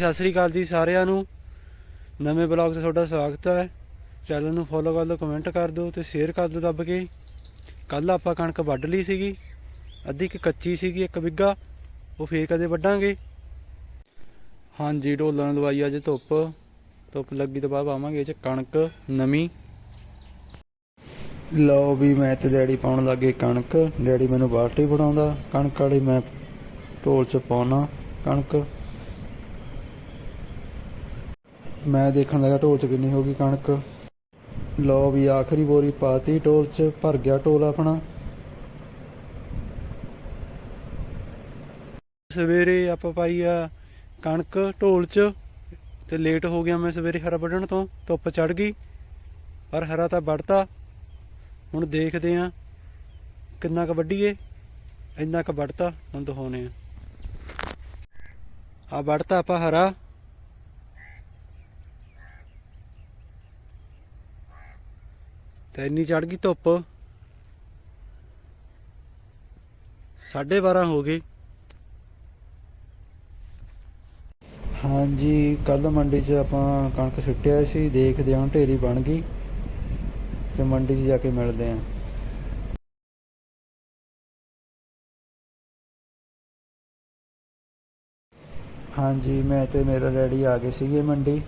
ਸਤਿ ਸ੍ਰੀ ਅਕਾਲ ਜੀ ਸਾਰਿਆਂ ਨੂੰ। ਨਵੇਂ ਬਲੌਗ 'ਤੇ ਤੁਹਾਡਾ ਸਵਾਗਤ ਹੈ। ਚੈਨਲ ਨੂੰ ਫੋਲੋ ਕਰ ਦਿਓ ਕਮੈਂਟ ਕਰ ਦਿਓ ਤੇ ਸ਼ੇਅਰ ਕਰ ਦਿਓ ਦੱਬ ਕੇ। ਕੱਲ ਆਪਾਂ ਕਣਕ ਵੱਢ ਲਈ ਸੀਗੀ। ਅੱਧੀ ਇੱਕ ਕੱਚੀ ਸੀਗੀ, ਇੱਕ ਬਿੱਗਾ ਉਹ ਫੇਰ ਕਦੇ ਵੱਢਾਂਗੇ। ਹਾਂਜੀ, ਢੋਲਾਂ ਨੂੰ ਲਵਾਈ ਅੱਜ ਧੁੱਪ। ਧੁੱਪ ਲੱਗੀ ਤੋਂ ਬਾਅਦ ਪਾਵਾਂਗੇ ਇਹ 'ਚ ਕਣਕ ਨਵੀਂ। ਲਓ ਵੀ ਮੈਂ ਤੇ ਡੈਡੀ ਪਾਉਣ ਲੱਗੇ ਕਣਕ। ਡੈਡੀ ਮੈਨੂੰ ਬਾਲਟੀ ਫੜਾਉਂਦਾ। ਕਣਕ ਵਾਲੀ ਮੈਂ ਢੋਲ 'ਚ ਪਾਉਣਾ। ਕਣਕ ਮੈਂ ਦੇਖਣ ਲੱਗਾ ਢੋਲ 'ਚ ਕਿੰਨੀ ਹੋ ਗਈ ਕਣਕ। ਲਓ ਵੀ ਆਖਰੀ ਬੋਰੀ ਪਾਤੀ ਢੋਲ 'ਚ, ਭਰ ਗਿਆ ਢੋਲ ਆਪਣਾ। ਸਵੇਰੇ ਆਪਾਂ ਪਾਈ ਆ ਕਣਕ ਢੋਲ 'ਚ, ਤੇ ਲੇਟ ਹੋ ਗਿਆ ਮੈਂ ਸਵੇਰੇ ਹਰਾ ਵੱਢਣ ਤੋਂ, ਧੁੱਪ ਚੜ ਗਈ, ਪਰ ਹਰਾ ਤਾਂ ਵੱਢਤਾ। ਹੁਣ ਦੇਖਦੇ ਆ ਕਿੰਨਾ ਕੁ ਵੱਢੀਏ, ਇੰਨਾ ਕੁ ਵੱਢਤਾ, ਹੁਣ ਦਿਖਾਉਣੇ ਆ ਆ ਵੱਢਤਾ ਆਪਾਂ ਹਰਾ। ਤੇ ਇੰਨੀ ਚੜ ਗਈ ਧੁੱਪ। 12:30 ਹੋ ਗਏ। ਹਾਂਜੀ ਕੱਲ ਮੰਡੀ 'ਚ ਆਪਾਂ ਕਣਕ ਸੁੱਟਿਆ ਸੀ, ਦੇਖਦੇ ਹਾਂ, ਢੇਰੀ ਬਣ ਗਈ ਤੇ ਮੰਡੀ 'ਚ ਜਾ ਕੇ ਮਿਲਦੇ ਹਾਂ। ਹਾਂਜੀ, ਮੈਂ ਤੇ ਮੇਰਾ ਡੈਡੀ ਆ ਗਏ ਸੀਗੇ ਮੰਡੀ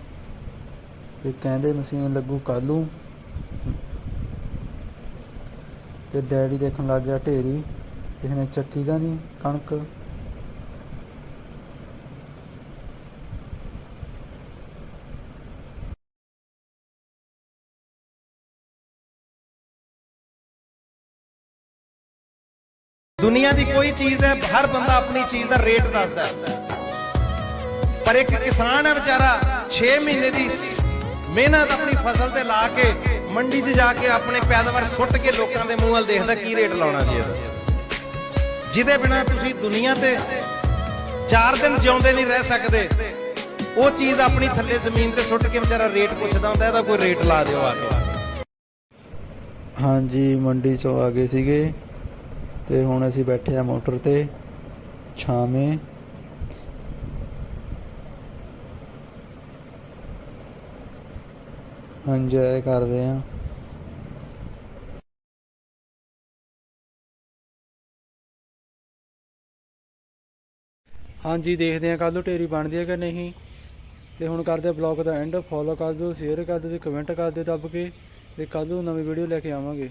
ਤੇ ਕਹਿੰਦੇ ਮਸ਼ੀਨ ਲੱਗੂ ਕੱਲ੍ਹ ਨੂੰ। ਤੇ ਡੈਡੀ ਦੇਖਣ ਲੱਗ ਗਿਆ ਢੇਰੀ। ਕਿਸੇ ਨੇ ਚੱਕੀ ਦਾ ਨਹੀਂ, ਕਣਕ। ਦੁਨੀਆ ਦੀ ਕੋਈ ਚੀਜ਼ ਹੈ, ਹਰ ਬੰਦਾ ਆਪਣੀ ਚੀਜ਼ ਦਾ ਰੇਟ ਦੱਸਦਾ ਪਰ ਇੱਕ ਕਿਸਾਨ ਹੈ ਵਿਚਾਰਾ 6 ਮਹੀਨੇ ਦੀ ਮਿਹਨਤ ਆਪਣੀ ਫਸਲ ਤੇ ਲਾ ਕੇ ਮੰਡੀ 'ਚ ਜਾ ਕੇ ਆਪਣੇ ਪੈਦਾਵਾਰ ਸੁੱਟ ਕੇ ਲੋਕਾਂ ਦੇ ਮੂੰਹ ਵੱਲ ਦੇਖਦਾ ਕੀ ਰੇਟ ਲਾਉਣਾ ਜੀ ਇਹਦਾ। ਜਿਹਦੇ ਬਿਨਾ ਤੁਸੀਂ ਦੁਨੀਆ ਤੇ 4 ਦਿਨ ਜਿਉਂਦੇ ਨਹੀਂ ਰਹਿ ਸਕਦੇ, ਉਹ ਚੀਜ਼ ਆਪਣੀ ਥੱਲੇ ਜ਼ਮੀਨ ਤੇ ਸੁੱਟ ਕੇ ਵਿਚਾਰਾ ਰੇਟ ਪੁੱਛਦਾ ਹੁੰਦਾ, ਇਹਦਾ ਕੋਈ ਰੇਟ ਲਾ ਦਿਓ ਆ ਕੇ। ਹਾਂਜੀ, ਮੰਡੀ ਚੋਂ ਆ ਗਏ ਸੀਗੇ ਤੇ ਹੁਣ ਅਸੀਂ ਬੈਠੇ ਆ ਮੋਟਰ ਤੇ, ਛਾਵੇਂ। ਇੰਜੋਏ ਕਰਦੇ ਆ ਹਾਂਜੀ, ਦੇਖਦੇ ਆ ਕੱਲ ਨੂੰ ਢੇਰੀ ਬਣਦੀ ਹੈ ਕਿ ਨਹੀਂ। ਤੇ ਹੁਣ ਕਰਦੇ ਆ ਬਲੌਗ ਦਾ ਐਂਡ ਫੋਲੋ ਕਰ ਦਿਓ ਸ਼ੇਅਰ ਕਰ ਦਿਓ ਤੇ ਕਮੈਂਟ ਕਰ ਦਿਓ ਦੱਬ ਕੇ। ਤੇ ਕੱਲ ਨੂੰ ਨਵੀਂ ਵੀਡੀਓ ਲੈ ਕੇ ਆਵਾਂਗੇ।